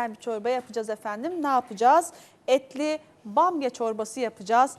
güzel bir çorba yapacağız efendim. Ne yapacağız? Etli bamya çorbası yapacağız.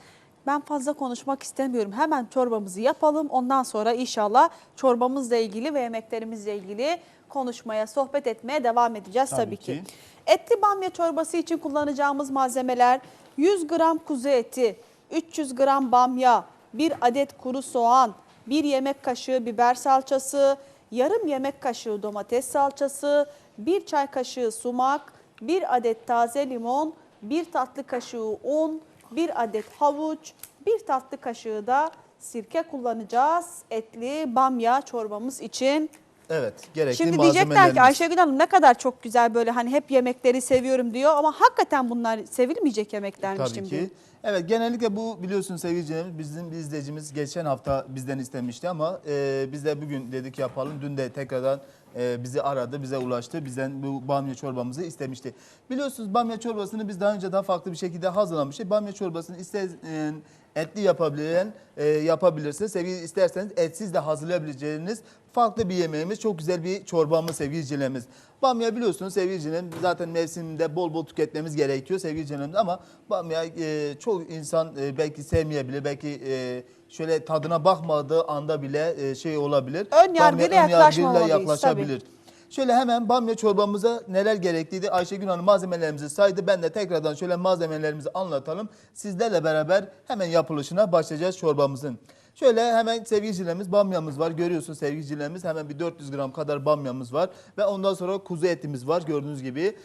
Ben fazla konuşmak istemiyorum. Hemen çorbamızı yapalım. Ondan sonra inşallah çorbamızla ilgili ve yemeklerimizle ilgili konuşmaya, sohbet etmeye devam edeceğiz tabii, Tabii ki. ki. Etli bamya çorbası için kullanacağımız malzemeler 100 gram kuzu eti, 300 gram bamya, 1 adet kuru soğan, 1 yemek kaşığı biber salçası, yarım yemek kaşığı domates salçası, 1 çay kaşığı sumak, 1 adet taze limon, 1 tatlı kaşığı un, 1 adet havuç, 1 tatlı kaşığı da sirke kullanacağız etli bamya çorbamız için. Evet, gerekli Şimdi diyecekler ki. Ayşegül Hanım ne kadar çok güzel böyle hani hep yemekleri seviyorum diyor ama hakikaten bunlar sevilmeyecek yemeklermiş Tabii şimdi. ki. Evet genellikle bu biliyorsunuz sevgili bizim bir izleyicimiz geçen hafta bizden istemişti ama e, biz de bugün dedik yapalım. Dün de tekrardan e, bizi aradı, bize ulaştı. Bizden bu bamya çorbamızı istemişti. Biliyorsunuz bamya çorbasını biz daha önce daha farklı bir şekilde hazırlamıştık. Bamya çorbasını ister e, etli yapabilen e, yapabilirsiniz. Sevgili isterseniz etsiz de hazırlayabileceğiniz farklı bir yemeğimiz. Çok güzel bir çorbamız sevgilicilerimiz. Bamya biliyorsunuz sevgilicilerim zaten mevsiminde bol bol tüketmemiz gerekiyor sevgilicilerim ama bamya e, çok insan e, belki sevmeyebilir. Belki e, şöyle tadına bakmadığı anda bile e, şey olabilir. Ön yargıyla yaklaşmamalıyız, yaklaşabilir. Şöyle hemen bamya çorbamıza neler gerekliydi? Ayşegül Hanım malzemelerimizi saydı. Ben de tekrardan şöyle malzemelerimizi anlatalım. Sizlerle beraber hemen yapılışına başlayacağız çorbamızın. Şöyle hemen sevgilicilerimiz bamyamız var. Görüyorsunuz sevgilicilerimiz hemen bir 400 gram kadar bamyamız var. Ve ondan sonra kuzu etimiz var gördüğünüz gibi.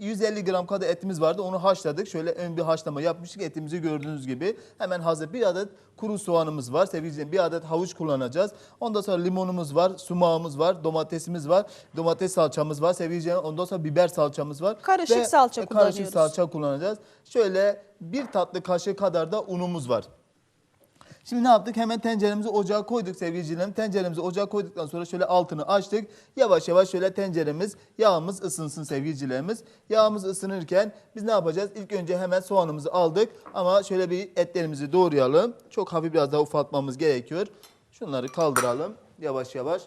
150 gram kadar etimiz vardı. Onu haşladık. Şöyle ön bir haşlama yapmıştık. Etimizi gördüğünüz gibi. Hemen hazır bir adet kuru soğanımız var. Sevgili bir adet havuç kullanacağız. Ondan sonra limonumuz var, sumağımız var, domatesimiz var, domates salçamız var. Sevgili ondan sonra biber salçamız var. Karışık salça Karışık kullanıyoruz. salça kullanacağız. Şöyle bir tatlı kaşığı kadar da unumuz var. Şimdi ne yaptık? Hemen tenceremizi ocağa koyduk sevgilicilerim. Tenceremizi ocağa koyduktan sonra şöyle altını açtık. Yavaş yavaş şöyle tenceremiz, yağımız ısınsın sevgilicilerimiz. Yağımız ısınırken biz ne yapacağız? İlk önce hemen soğanımızı aldık. Ama şöyle bir etlerimizi doğrayalım. Çok hafif biraz daha ufaltmamız gerekiyor. Şunları kaldıralım yavaş yavaş.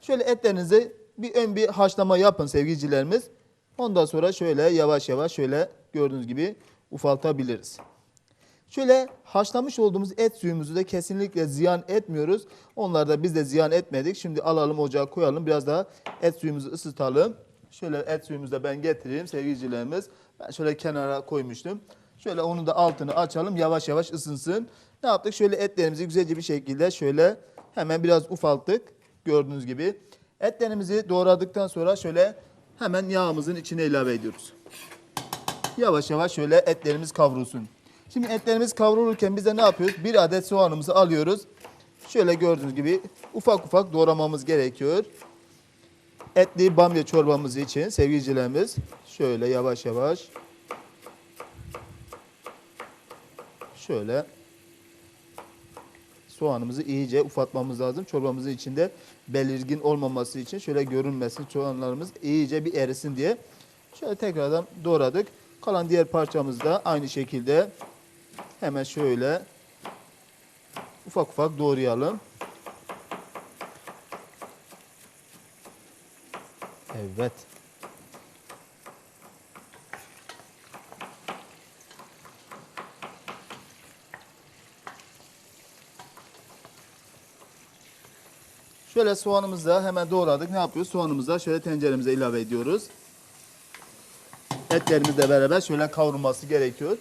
Şöyle etlerinizi bir ön bir haşlama yapın sevgilicilerimiz. Ondan sonra şöyle yavaş yavaş şöyle gördüğünüz gibi ufaltabiliriz. Şöyle haşlamış olduğumuz et suyumuzu da kesinlikle ziyan etmiyoruz. Onları da biz de ziyan etmedik. Şimdi alalım ocağa koyalım. Biraz daha et suyumuzu ısıtalım. Şöyle et suyumuzu da ben getireyim sevgilicilerimiz. Ben şöyle kenara koymuştum. Şöyle onu da altını açalım. Yavaş yavaş ısınsın. Ne yaptık? Şöyle etlerimizi güzelce bir şekilde şöyle hemen biraz ufalttık. Gördüğünüz gibi. Etlerimizi doğradıktan sonra şöyle hemen yağımızın içine ilave ediyoruz. Yavaş yavaş şöyle etlerimiz kavrulsun. Şimdi etlerimiz kavrulurken biz de ne yapıyoruz? Bir adet soğanımızı alıyoruz. Şöyle gördüğünüz gibi ufak ufak doğramamız gerekiyor. Etli bamya çorbamız için sevgilicilerimiz şöyle yavaş yavaş şöyle soğanımızı iyice ufaltmamız lazım. Çorbamızın içinde belirgin olmaması için şöyle görünmesin soğanlarımız iyice bir erisin diye. Şöyle tekrardan doğradık. Kalan diğer parçamızı da aynı şekilde hemen şöyle ufak ufak doğrayalım. Evet. Şöyle soğanımızı da hemen doğradık. Ne yapıyoruz? Soğanımızı da şöyle tenceremize ilave ediyoruz. Etlerimizle beraber şöyle kavrulması gerekiyor.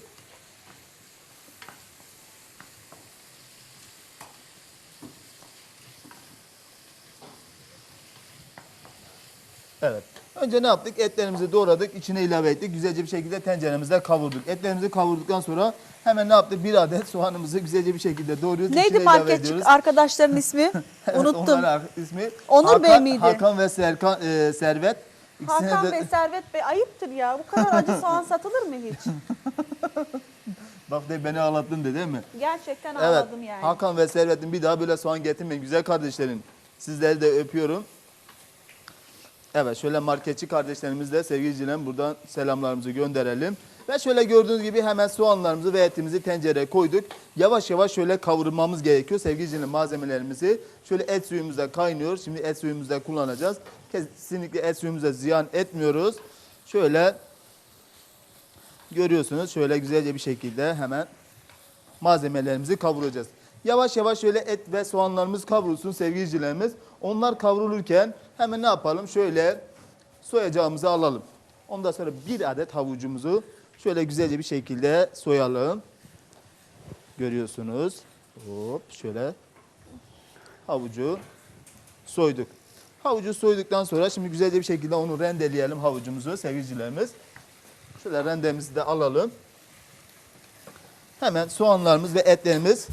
Evet. Önce ne yaptık? Etlerimizi doğradık, içine ilave ettik. Güzelce bir şekilde tenceremizde kavurduk. Etlerimizi kavurduktan sonra hemen ne yaptık? Bir adet soğanımızı güzelce bir şekilde doğruyoruz. Neydi içine ilave marketçi ediyoruz. arkadaşların ismi? Evet, Unuttum. onların ismi Onur Hakan, Bey miydi? Hakan ve Serkan, e, Servet. İkisine Hakan de- Bey, Servet Bey ayıptır ya. Bu kadar acı soğan satılır mı hiç? Bak de beni ağlattın de değil mi? Gerçekten ağladım yani. Hakan ve Servet'in bir daha böyle soğan getirmeyin. Güzel kardeşlerim. Sizleri de öpüyorum. Evet şöyle marketçi kardeşlerimiz de sevgilicilerim buradan selamlarımızı gönderelim. Ve şöyle gördüğünüz gibi hemen soğanlarımızı ve etimizi tencereye koyduk. Yavaş yavaş şöyle kavurmamız gerekiyor sevgilicilerim malzemelerimizi. Şöyle et suyumuzda kaynıyor. Şimdi et suyumuzu da kullanacağız. Kesinlikle et suyumuza ziyan etmiyoruz. şöyle görüyorsunuz. Şöyle güzelce bir şekilde hemen malzemelerimizi kavuracağız. Yavaş yavaş şöyle et ve soğanlarımız kavrulsun sevgilicilerimiz. Onlar kavrulurken hemen ne yapalım? Şöyle soyacağımızı alalım. Ondan sonra bir adet havucumuzu şöyle güzelce bir şekilde soyalım. Görüyorsunuz. Hop şöyle havucu soyduk. Havucu soyduktan sonra şimdi güzelce bir şekilde onu rendeleyelim havucumuzu sevgilicilerimiz. Şöyle rendemizi de alalım. Hemen soğanlarımız ve etlerimiz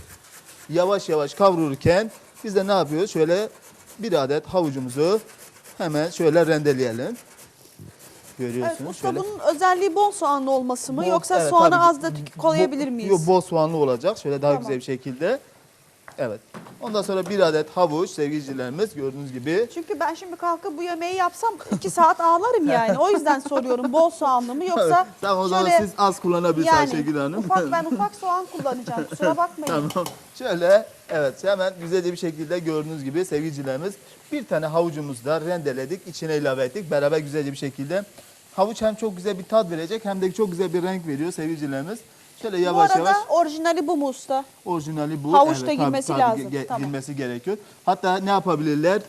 yavaş yavaş kavrulurken biz de ne yapıyoruz? Şöyle bir adet havucumuzu hemen şöyle rendeleyelim. Evet, Görüyorsunuz usta şöyle. bunun özelliği bol soğanlı olması mı Bol- yoksa evet, soğanı az da koyabilir miyiz? Yok bol soğanlı olacak. Şöyle daha Tamam. güzel bir şekilde. Evet. Ondan sonra bir adet havuç sevgilicilerimiz gördüğünüz gibi. Çünkü ben şimdi kalkıp bu yemeği yapsam iki saat ağlarım yani. O yüzden soruyorum bol soğanlı mı yoksa tamam o zaman şöyle siz az kullanabilirsiniz yani Ayşegül Hanım. ufak ben ufak soğan kullanacağım. Kusura bakmayın. Tamam. Şöyle evet hemen güzelce bir şekilde gördüğünüz gibi sevgilicilerimiz bir tane havucumuzu da rendeledik. içine ilave ettik. Beraber güzelce bir şekilde. Havuç hem çok güzel bir tat verecek hem de çok güzel bir renk veriyor sevgilicilerimiz. Şöyle Bu yavaş arada yavaş orijinali bu mu usta? orijinali bu. Havuç da tabii, girmesi tabii, lazım. ge- Tamam. Girmesi gerekiyor. Hatta ne yapabilirler?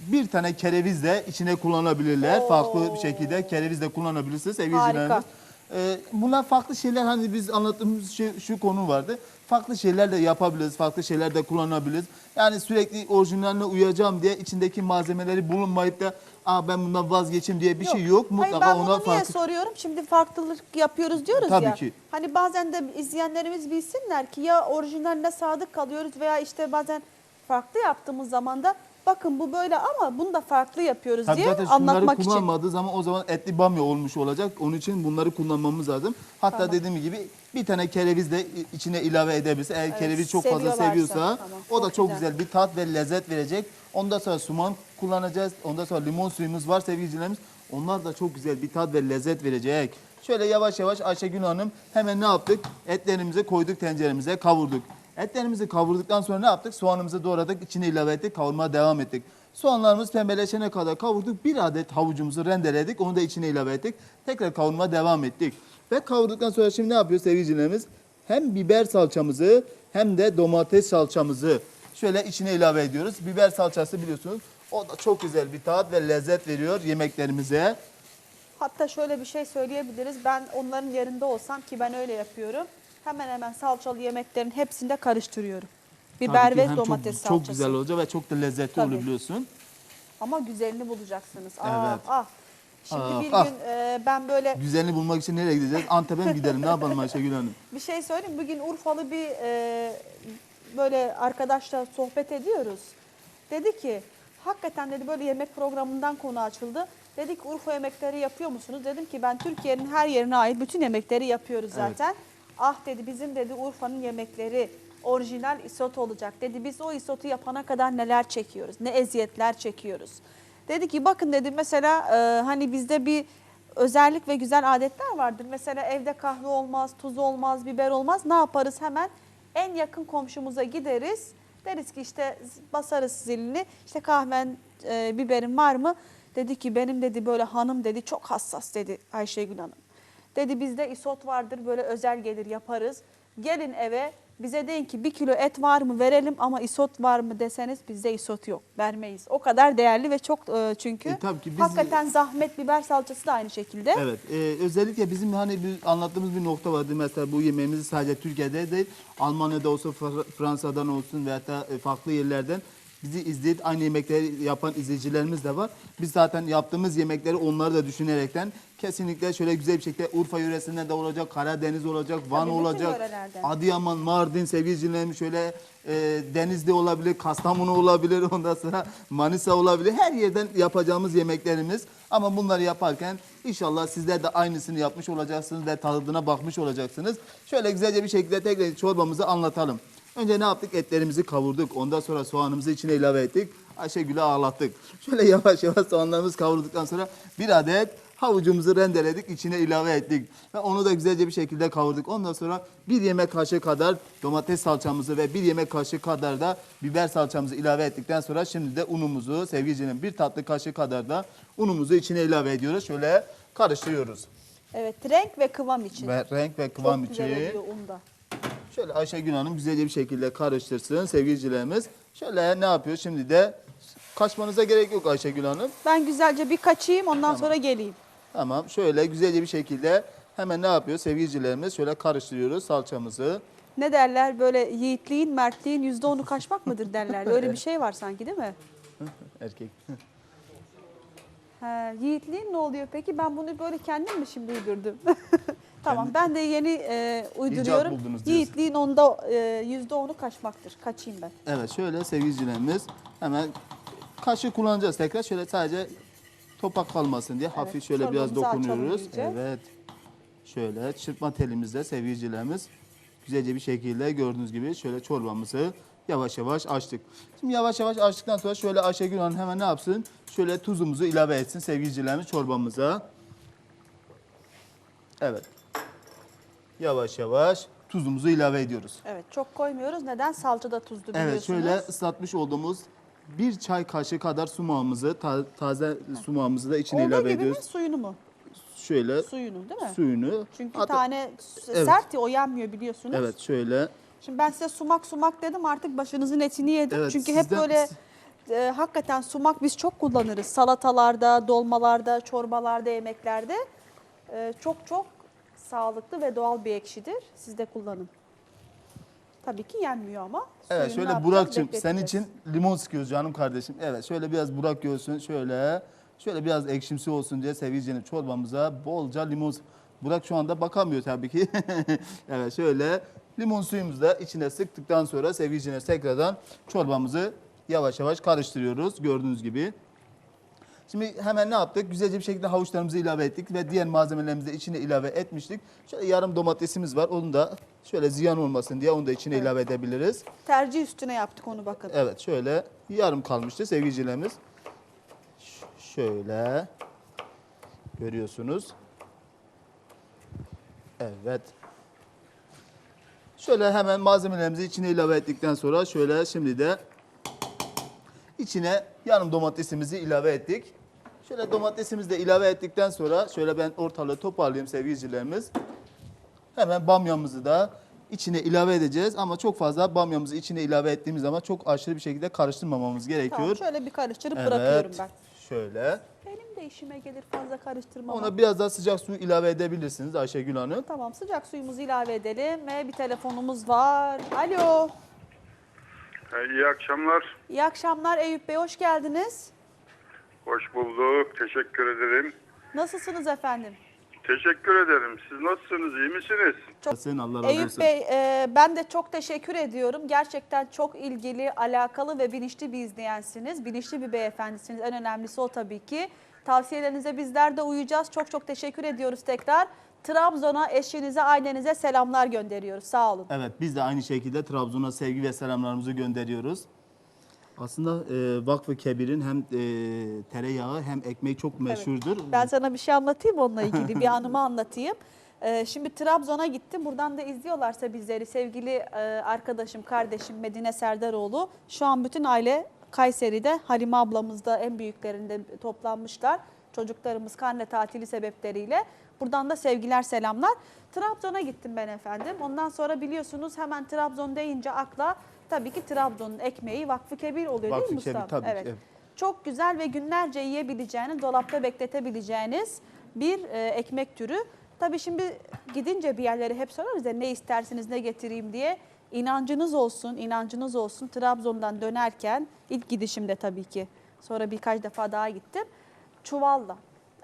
Bir tane kereviz de içine kullanabilirler. Oo. Farklı bir şekilde kereviz de kullanabilirsiniz. Harika. Ee, bunlar farklı şeyler hani biz anlattığımız şu, şu konu vardı. Farklı şeyler de yapabiliriz, farklı şeyler de kullanabiliriz. Yani sürekli orijinaline uyacağım diye içindeki malzemeleri bulunmayıp da Aa, ben bundan vazgeçeyim diye bir şey yok. Mutlaka Hayır ben ona bunu niye farklı. soruyorum? Şimdi farklılık yapıyoruz diyoruz Tabii ya. ki. Hani bazen de izleyenlerimiz bilsinler ki ya orijinaline sadık kalıyoruz veya işte bazen farklı yaptığımız zaman da bakın bu böyle ama bunu da farklı yapıyoruz Tabii diye zaten şunları anlatmak için. kullanmadığı zaman o zaman etli bamya olmuş olacak. Onun için bunları kullanmamız lazım. Hatta Tamam. dediğim gibi bir tane kereviz de içine ilave edebilirse. Eğer Evet, kereviz çok fazla seviyorlarsa. seviyorsa Tamam, o da çok çok güzel. güzel. bir tat ve lezzet verecek. Ondan sonra suman kullanacağız. Ondan sonra limon suyumuz var sevgilicilerimiz. Onlar da çok güzel bir tat ve lezzet verecek. Şöyle yavaş yavaş Ayşegül Hanım hemen ne yaptık? Etlerimizi koyduk tenceremize kavurduk. Etlerimizi kavurduktan sonra ne yaptık? Soğanımızı doğradık, içine ilave ettik, kavurmaya devam ettik. Soğanlarımız pembeleşene kadar kavurduk. Bir adet havucumuzu rendeledik, onu da içine ilave ettik. Tekrar kavurmaya devam ettik. Ve kavurduktan sonra şimdi ne yapıyor sevgilicilerimiz? Hem biber salçamızı hem de domates salçamızı şöyle içine ilave ediyoruz. Biber salçası biliyorsunuz o da çok güzel bir tat ve lezzet veriyor yemeklerimize. Hatta şöyle bir şey söyleyebiliriz. Ben onların yerinde olsam ki ben öyle yapıyorum. Hemen hemen salçalı yemeklerin hepsinde karıştırıyorum. Biber Tabii ki ve hem domates çok, salçası. Çok güzel olacak ve çok da lezzetli Tabii. olur biliyorsun. Ama güzelini bulacaksınız. Ah, Evet. ah. Şimdi Ah, bir ah. gün e, ben böyle Güzelini bulmak için nereye gideceğiz? Antep'e mi gidelim? Ne yapalım Ayşegül Hanım? bir şey söyleyeyim. Bugün Urfalı bir e, böyle arkadaşla sohbet ediyoruz. Dedi ki hakikaten dedi böyle yemek programından konu açıldı. Dedik Urfa yemekleri yapıyor musunuz? Dedim ki ben Türkiye'nin her yerine ait bütün yemekleri yapıyoruz zaten. Ah dedi bizim dedi Urfa'nın yemekleri orijinal isot olacak. Dedi biz o isotu yapana kadar neler çekiyoruz, ne eziyetler çekiyoruz. Dedi ki bakın dedi mesela e, hani bizde bir özellik ve güzel adetler vardır. Mesela evde kahve olmaz, tuz olmaz, biber olmaz. Ne yaparız hemen? En yakın komşumuza gideriz. Deriz ki işte basarız zilini. İşte kahven, e, biberin var mı? Dedi ki benim dedi böyle hanım dedi çok hassas dedi Ayşegül Hanım. Dedi bizde isot vardır böyle özel gelir yaparız. Gelin eve bize deyin ki bir kilo et var mı verelim ama isot var mı deseniz bizde isot yok vermeyiz. O kadar değerli ve çok e, çünkü E, tabii ki biz- hakikaten zahmet biber salçası da aynı şekilde. Evet. e, özellikle bizim hani bir anlattığımız bir nokta vardı. Mesela bu yemeğimizi sadece Türkiye'de değil, Almanya'da olsun, Fra- Fransa'dan olsun veya da e, farklı yerlerden bizi izleyip aynı yemekleri yapan izleyicilerimiz de var. Biz zaten yaptığımız yemekleri onları da düşünerekten kesinlikle şöyle güzel bir şekilde Urfa yöresinden de olacak, Karadeniz olacak, Van Tabii, bütün olacak. Adıyaman, Mardin sevgilicilerim şöyle e, Denizli olabilir, Kastamonu olabilir, ondan sonra Manisa olabilir. Her yerden yapacağımız yemeklerimiz. Ama bunları yaparken inşallah sizler de aynısını yapmış olacaksınız ve tadına bakmış olacaksınız. Şöyle güzelce bir şekilde tekrar çorbamızı anlatalım. Önce ne yaptık? Etlerimizi kavurduk. Ondan sonra soğanımızı içine ilave ettik. Ayşegül'ü ağlattık. Şöyle yavaş yavaş soğanlarımızı kavurduktan sonra bir adet havucumuzu rendeledik, içine ilave ettik. Ve onu da güzelce bir şekilde kavurduk. Ondan sonra bir yemek kaşığı kadar domates salçamızı ve bir yemek kaşığı kadar da biber salçamızı ilave ettikten sonra şimdi de unumuzu sevgilicilerim bir tatlı kaşığı kadar da unumuzu içine ilave ediyoruz. Şöyle karıştırıyoruz. Evet renk ve kıvam için. Ve renk ve kıvam Çok güzel için. oluyor unda. Şöyle Ayşegül Hanım güzelce bir şekilde karıştırsın sevgilicilerimiz. Şöyle ne yapıyor şimdi de kaçmanıza gerek yok Ayşegül Hanım. Ben güzelce bir kaçayım ondan sonra geleyim. Tamam şöyle güzelce bir şekilde hemen ne yapıyor sevgilicilerimiz? Şöyle karıştırıyoruz salçamızı. Ne derler böyle yiğitliğin, mertliğin yüzde onu kaçmak mıdır derler. Öyle bir şey var sanki değil mi? Erkek. He, yiğitliğin ne oluyor peki? Ben bunu böyle kendim mi şimdi uydurdum? tamam ben de yeni e, uyduruyorum. buldunuz diyorsun. Yiğitliğin onda e, yüzde onu kaçmaktır. Kaçayım ben. Evet şöyle sevgilicilerimiz hemen kaşık kullanacağız tekrar. Şöyle sadece topak kalmasın diye hafif şöyle biraz çorbamızı açalım dokunuyoruz. iyice. Evet. Şöyle çırpma telimizle sevgilicilerimiz güzelce bir şekilde gördüğünüz gibi şöyle çorbamızı yavaş yavaş açtık. Şimdi yavaş yavaş açtıktan sonra şöyle Ayşegül Hanım hemen ne yapsın? Şöyle tuzumuzu ilave etsin sevgilicilerimiz çorbamıza. Evet. Yavaş yavaş tuzumuzu ilave ediyoruz. Evet çok koymuyoruz. Neden? Salçada tuzlu biliyorsunuz. Evet şöyle ıslatmış olduğumuz bir çay kaşığı kadar sumağımızı, ta- taze sumağımızı da içine Olduğu ilave gibi mi suyunu mu? Şöyle Suyunu değil mi? suyunu. Çünkü Hatta- tane s- Evet. sert ya o yenmiyor biliyorsunuz. Evet şöyle. Şimdi ben size sumak sumak dedim artık başınızın etini yedim. Evet, Çünkü hep sizden- böyle e, hakikaten sumak biz çok kullanırız. Salatalarda, dolmalarda, çorbalarda, yemeklerde. E, çok çok sağlıklı ve doğal bir ekşidir. Siz de kullanın. Tabii ki yenmiyor ama. Evet şöyle? Burak'cığım Bekleteceğiz. için limon sıkıyoruz canım kardeşim. Evet şöyle biraz Burak görsün şöyle. Şöyle biraz ekşimsi olsun diye sevgili çorbamıza bolca limon. Burak şu anda bakamıyor tabii ki. evet şöyle limon suyumuzu da içine sıktıktan sonra sevgili tekrardan çorbamızı yavaş yavaş karıştırıyoruz gördüğünüz gibi. Şimdi hemen ne yaptık? Güzelce bir şekilde havuçlarımızı ilave ettik ve diğer malzemelerimizi de içine ilave etmiştik. Şöyle yarım domatesimiz var. Onu da şöyle ziyan olmasın diye onu da içine Evet. ilave edebiliriz. Tercih üstüne yaptık onu bakın. Evet şöyle yarım kalmıştı sevgilicilerimiz. Ş- Şöyle görüyorsunuz. Evet. Şöyle hemen malzemelerimizi içine ilave ettikten sonra şöyle şimdi de içine yarım domatesimizi ilave ettik. Şöyle domatesimizi de ilave ettikten sonra şöyle ben ortalığı toparlayayım sevgilicilerimiz. Hemen bamyamızı da içine ilave edeceğiz ama çok fazla bamyamızı içine ilave ettiğimiz zaman çok aşırı bir şekilde karıştırmamamız gerekiyor. Tamam şöyle bir karıştırıp Evet, bırakıyorum ben. Şöyle. Benim de işime gelir fazla karıştırmam. Ona biraz daha sıcak su ilave edebilirsiniz Ayşegül Hanım. Tamam sıcak suyumuzu ilave edelim ve bir telefonumuz var. Alo. E, İyi akşamlar. İyi akşamlar Eyüp Bey hoş geldiniz. Hoş bulduk. Teşekkür ederim. Nasılsınız efendim? Teşekkür ederim. Siz nasılsınız? İyi misiniz? Sen Allah razı Eyüp olsun. Bey e, ben de çok teşekkür ediyorum. Gerçekten çok ilgili, alakalı ve bilinçli bir izleyensiniz. Bilinçli bir beyefendisiniz. En önemlisi o tabii ki. Tavsiyelerinize bizler de uyacağız. Çok çok teşekkür ediyoruz tekrar. Trabzon'a, eşinize, ailenize selamlar gönderiyoruz. Sağ olun. Evet biz de aynı şekilde Trabzon'a sevgi ve selamlarımızı gönderiyoruz. Aslında e, Vakfı Kebir'in hem e, tereyağı hem ekmeği çok meşhurdur. Ben sana bir şey anlatayım onunla ilgili. bir anımı anlatayım. Ee, şimdi Trabzon'a gittim. Buradan da izliyorlarsa bizleri sevgili e, arkadaşım, kardeşim Medine Serdaroğlu. Şu an bütün aile Kayseri'de. Halime ablamız da en büyüklerinde toplanmışlar. Çocuklarımız karne tatili sebepleriyle. Buradan da sevgiler, selamlar. Trabzon'a gittim ben efendim. Ondan sonra biliyorsunuz hemen Trabzon deyince akla tabii ki Trabzon'un ekmeği Vakfı Kebir oluyor değil Vakfı mi Kebir, Mustafa? tabii ki, evet. evet. Çok güzel ve günlerce yiyebileceğiniz, dolapta bekletebileceğiniz bir e, ekmek türü. Tabii şimdi gidince bir yerlere hep sorarız ya ne istersiniz, ne getireyim diye. İnancınız olsun, inancınız olsun. Trabzon'dan dönerken ilk gidişimde tabii ki. Sonra birkaç defa daha gittim. Çuvalla.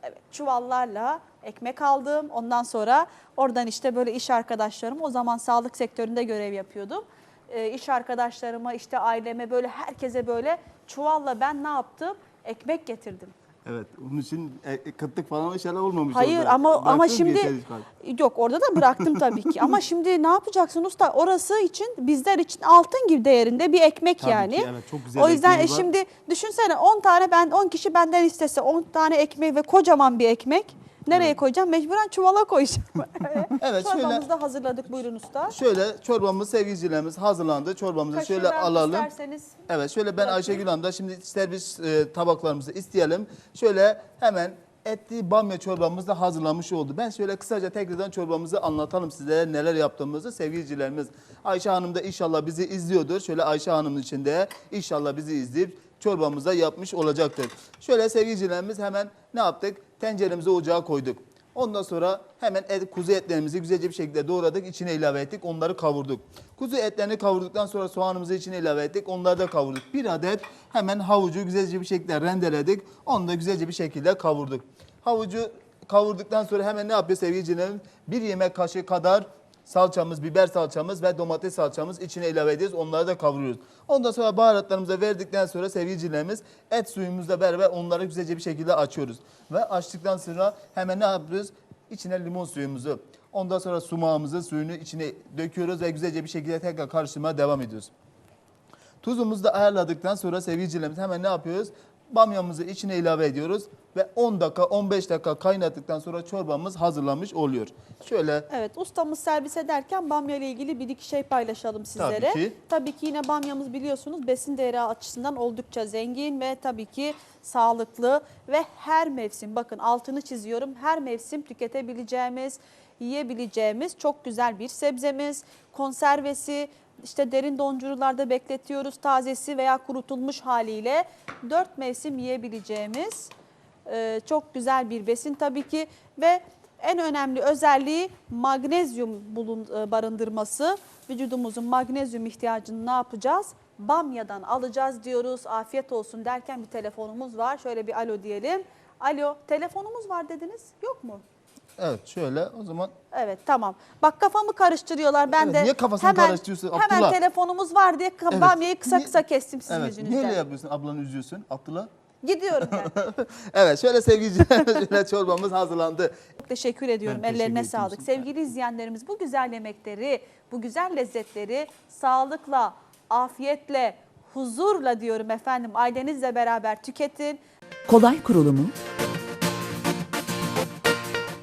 Evet, çuvallarla ekmek aldım. Ondan sonra oradan işte böyle iş arkadaşlarım, o zaman sağlık sektöründe görev yapıyordum. E, iş arkadaşlarıma, işte aileme böyle herkese böyle çuvalla ben ne yaptım? Ekmek getirdim. Evet onun için e, kıtlık falan inşallah olmamış Hayır orada. ama ama Bıraktınız şimdi yeteri kadar. yok orada da bıraktım tabii ki. Ama şimdi ne yapacaksın usta? Orası için bizler için altın gibi değerinde bir ekmek Tabii yani. ki, evet, çok güzel o yüzden ekmeği e, şimdi düşünsene 10 tane ben 10 kişi benden istese 10 tane ekmek ve kocaman bir ekmek nereye koyacağım? Mecburen çuvala koyacağım. Evet, şöyle- Çorbamızı da hazırladık buyurun usta. Şöyle çorbamız sevgilicilerimiz hazırlandı. Çorbamızı Kaşığı şöyle alalım. isterseniz Evet şöyle ben. Ayşegül Hanım'da şimdi servis e, tabaklarımızı isteyelim. Şöyle hemen etli bamya çorbamızı da hazırlamış oldu. Ben şöyle kısaca tekrardan çorbamızı anlatalım sizlere neler yaptığımızı sevgilicilerimiz. Ayşe Hanım da inşallah bizi izliyordur. Şöyle Ayşe Hanım'ın içinde inşallah bizi izleyip çorbamıza yapmış olacaktır. Şöyle sevgilicilerimiz hemen ne yaptık? Tenceremizi ocağa koyduk. Ondan sonra hemen et, kuzu etlerimizi güzelce bir şekilde doğradık, içine ilave ettik, onları kavurduk. Kuzu etlerini kavurduktan sonra soğanımızı içine ilave ettik, onları da kavurduk. Bir adet hemen havucu güzelce bir şekilde rendeledik, onu da güzelce bir şekilde kavurduk. Havucu kavurduktan sonra hemen ne yapıyor sevgilicilerim? Bir yemek kaşığı kadar salçamız, biber salçamız ve domates salçamız içine ilave ediyoruz. Onları da kavuruyoruz. Ondan sonra baharatlarımıza verdikten sonra sevgilicilerimiz et suyumuzla beraber onları güzelce bir şekilde açıyoruz. Ve açtıktan sonra hemen ne yapıyoruz? İçine limon suyumuzu, ondan sonra sumağımızı suyunu içine döküyoruz ve güzelce bir şekilde tekrar karıştırmaya devam ediyoruz. Tuzumuzu da ayarladıktan sonra sevgilicilerimiz hemen ne yapıyoruz? Bamyamızı içine ilave ediyoruz ve 10 dakika 15 dakika kaynattıktan sonra çorbamız hazırlanmış oluyor. Şöyle Evet ustamız servis ederken bamya ile ilgili bir iki şey paylaşalım sizlere. Tabii ki. Tabii ki yine bamyamız biliyorsunuz besin değeri açısından oldukça zengin ve tabii ki sağlıklı ve her mevsim bakın altını çiziyorum her mevsim tüketebileceğimiz, yiyebileceğimiz çok güzel bir sebzemiz. Konservesi işte derin dondurucularda bekletiyoruz tazesi veya kurutulmuş haliyle dört mevsim yiyebileceğimiz ee, çok güzel bir besin tabii ki ve en önemli özelliği magnezyum e, barındırması. Vücudumuzun magnezyum ihtiyacını ne yapacağız? Bamyadan alacağız diyoruz. Afiyet olsun derken bir telefonumuz var. Şöyle bir alo diyelim. Alo, telefonumuz var dediniz. Yok mu? Evet şöyle o zaman Evet tamam. Bak kafamı karıştırıyorlar. Ben Evet, de niye kafasını hemen, karıştırıyorsun Hemen Abdullah? telefonumuz var diye Evet. bamyayı kısa Niye- kısa kestim sizin evet yüzünüzden. niye öyle yapıyorsun ablanı üzüyorsun Abdullah? Gidiyorum ben. Evet şöyle sevgilicilerimiz şöyle çorbamız hazırlandı. Çok teşekkür ediyorum. Ben teşekkür Ellerine ettim sağlık. sana. Sevgili izleyenlerimiz bu güzel yemekleri, bu güzel lezzetleri sağlıkla, afiyetle, huzurla diyorum efendim ailenizle beraber tüketin. Kolay kurulumu,